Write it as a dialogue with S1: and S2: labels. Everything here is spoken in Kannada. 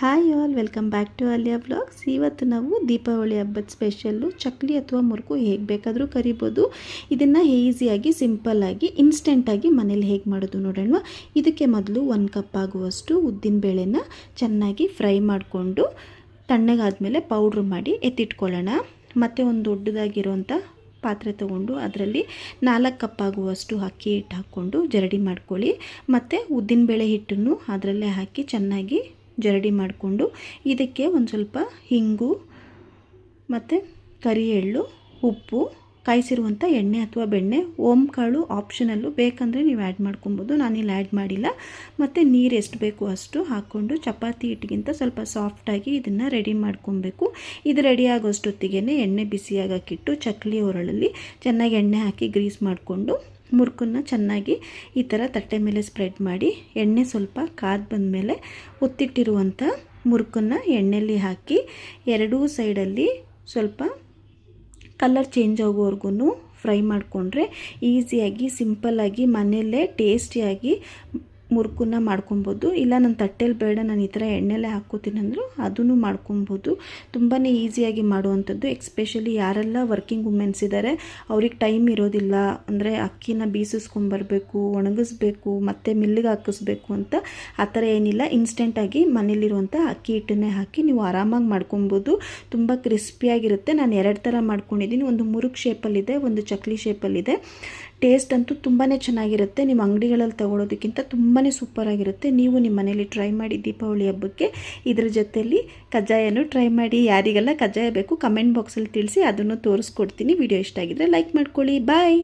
S1: Hi all welcome back to Alia blogs ಇವತ್ತು ನಾವು ದೀಪಾವಳಿ ಹಬ್ಬದ ಸ್ಪೆಷಲ್ಲು ಚಕ್ಲಿ ಅಥವಾ ಮುರುಕು ಹೇಗೆ ಬೇಕಾದರೂ ಕರಿಬೋದು. ಇದನ್ನು ಈಸಿಯಾಗಿ ಸಿಂಪಲ್ಲಾಗಿ ಇನ್ಸ್ಟೆಂಟಾಗಿ ಮನೇಲಿ ಹೇಗೆ ಮಾಡೋದು ನೋಡೋಣ. ಇದಕ್ಕೆ ಮೊದಲು ಒಂದು ಕಪ್ ಆಗುವಷ್ಟು ಉದ್ದಿನಬೇಳೆನ ಚೆನ್ನಾಗಿ ಫ್ರೈ ಮಾಡಿಕೊಂಡು ತಣ್ಣಗಾದಮೇಲೆ ಪೌಡ್ರ್ ಮಾಡಿ ಎತ್ತಿಟ್ಕೊಳ್ಳೋಣ. ಮತ್ತು ಒಂದು ದೊಡ್ಡದಾಗಿರೋಂಥ ಪಾತ್ರೆ ತೊಗೊಂಡು ಅದರಲ್ಲಿ ನಾಲ್ಕು ಕಪ್ ಆಗುವಷ್ಟು ಅಕ್ಕಿ ಹಿಟ್ಟು ಹಾಕ್ಕೊಂಡು ಜರಡಿ ಮಾಡ್ಕೊಳ್ಳಿ. ಮತ್ತು ಉದ್ದಿನಬೇಳೆ ಹಿಟ್ಟನ್ನು ಅದರಲ್ಲೇ ಹಾಕಿ ಚೆನ್ನಾಗಿ ಜರಡಿ ಮಾಡಿಕೊಂಡು ಇದಕ್ಕೆ ಒಂದು ಸ್ವಲ್ಪ ಹಿಂಗು ಮತ್ತು ಕರಿ ಎಳ್ಳು ಉಪ್ಪು ಕಾಯಿಸಿರುವಂಥ ಎಣ್ಣೆ ಅಥವಾ ಬೆಣ್ಣೆ, ಓಮ್ ಕಾಳು ಆಪ್ಷನಲ್ಲು ಬೇಕಂದರೆ ನೀವು ಆ್ಯಡ್ ಮಾಡ್ಕೊಬೋದು. ನಾನಿಲ್ಲಿ ಆ್ಯಡ್ ಮಾಡಿಲ್ಲ. ಮತ್ತು ನೀರು ಎಷ್ಟು ಬೇಕು ಅಷ್ಟು ಹಾಕ್ಕೊಂಡು ಚಪಾತಿ ಹಿಟ್ಟಿಗಿಂತ ಸ್ವಲ್ಪ ಸಾಫ್ಟಾಗಿ ಇದನ್ನು ರೆಡಿ ಮಾಡ್ಕೊಬೇಕು. ಇದು ರೆಡಿ ಆಗೋಷ್ಟೊತ್ತಿಗೆ ಎಣ್ಣೆ ಬಿಸಿಯಾಗಕ್ಕಿಟ್ಟು ಚಕ್ಲಿ ಒರಳಲ್ಲಿ ಚೆನ್ನಾಗಿ ಎಣ್ಣೆ ಹಾಕಿ ಗ್ರೀಸ್ ಮಾಡಿಕೊಂಡು ಮುರುಕನ್ನ ಚೆನ್ನಾಗಿ ಈ ಥರ ತಟ್ಟೆ ಮೇಲೆ ಸ್ಪ್ರೆಡ್ ಮಾಡಿ ಎಣ್ಣೆ ಸ್ವಲ್ಪ ಕಾದು ಬಂದಮೇಲೆ ಒತ್ತಿಟ್ಟಿರುವಂಥ ಮುರ್ಕನ್ನ ಎಣ್ಣೆಯಲ್ಲಿ ಹಾಕಿ ಎರಡೂ ಸೈಡಲ್ಲಿ ಸ್ವಲ್ಪ ಕಲರ್ ಚೇಂಜ್ ಆಗೋವರೆಗೂ ಫ್ರೈ ಮಾಡಿಕೊಂಡ್ರೆ ಈಸಿಯಾಗಿ ಸಿಂಪಲ್ಲಾಗಿ ಮನೆಯಲ್ಲೇ ಟೇಸ್ಟಿಯಾಗಿ ಮುರುಕನ್ನ ಮಾಡ್ಕೊಬೋದು. ಇಲ್ಲ ನನ್ನ ತಟ್ಟೆಲಿ ಬೇಡ, ನಾನು ಈ ಥರ ಎಣ್ಣೆಲೆ ಹಾಕ್ಕೋತೀನಿ ಅಂದರು ಅದನ್ನು ಮಾಡ್ಕೊಬೋದು. ತುಂಬಾ ಈಸಿಯಾಗಿ ಮಾಡುವಂಥದ್ದು, ಎಕ್ಸ್ಪೆಷಲಿ ಯಾರೆಲ್ಲ ವರ್ಕಿಂಗ್ ವುಮೆನ್ಸ್ ಇದ್ದಾರೆ ಅವ್ರಿಗೆ ಟೈಮ್ ಇರೋದಿಲ್ಲ. ಅಂದರೆ ಅಕ್ಕಿನ ಬೀಸಿಸ್ಕೊಂಬರ್ಬೇಕು ಒಣಗಿಸ್ಬೇಕು, ಮತ್ತು ಮಿಲ್ಲಿಗೆ ಹಾಕಿಸ್ಬೇಕು ಅಂತ ಆ ಥರ ಏನಿಲ್ಲ. ಇನ್ಸ್ಟೆಂಟಾಗಿ ಮನೇಲಿರುವಂಥ ಅಕ್ಕಿ ಹಿಟ್ಟನ್ನೇ ಹಾಕಿ ನೀವು ಆರಾಮಾಗಿ ಮಾಡ್ಕೊಬೋದು. ತುಂಬ ಕ್ರಿಸ್ಪಿಯಾಗಿರುತ್ತೆ. ನಾನು ಎರಡು ಥರ ಮಾಡ್ಕೊಂಡಿದ್ದೀನಿ. ಒಂದು ಮುರುಕ್ ಶೇಪಲ್ಲಿದೆ, ಒಂದು ಚಕ್ಲಿ ಶೇಪಲ್ಲಿದೆ. ಟೇಸ್ಟ್ ಅಂತೂ ತುಂಬಾ ಚೆನ್ನಾಗಿರುತ್ತೆ. ನಿಮ್ಮ ಅಂಗಡಿಗಳಲ್ಲಿ ತಗೊಳ್ಳೋದಕ್ಕಿಂತ ತುಂಬಾ ಸೂಪರಾಗಿರುತ್ತೆ. ನೀವು ನಿಮ್ಮ ಮನೇಲಿ ಟ್ರೈ ಮಾಡಿ ದೀಪಾವಳಿ ಹಬ್ಬಕ್ಕೆ ಇದ್ರ ಜೊತೆಯಲ್ಲಿ ಕಜ್ಜಾಯನೂ ಟ್ರೈ ಮಾಡಿ. ಯಾರಿಗೆಲ್ಲ ಕಜ್ಜಾಯ ಬೇಕು ಕಮೆಂಟ್ ಬಾಕ್ಸಲ್ಲಿ ತಿಳಿಸಿ ಅದನ್ನು ತೋರಿಸ್ಕೊಡ್ತೀನಿ. ವಿಡಿಯೋ ಇಷ್ಟ ಆಗಿದ್ರೆ ಲೈಕ್ ಮಾಡ್ಕೊಳ್ಳಿ. ಬಾಯ್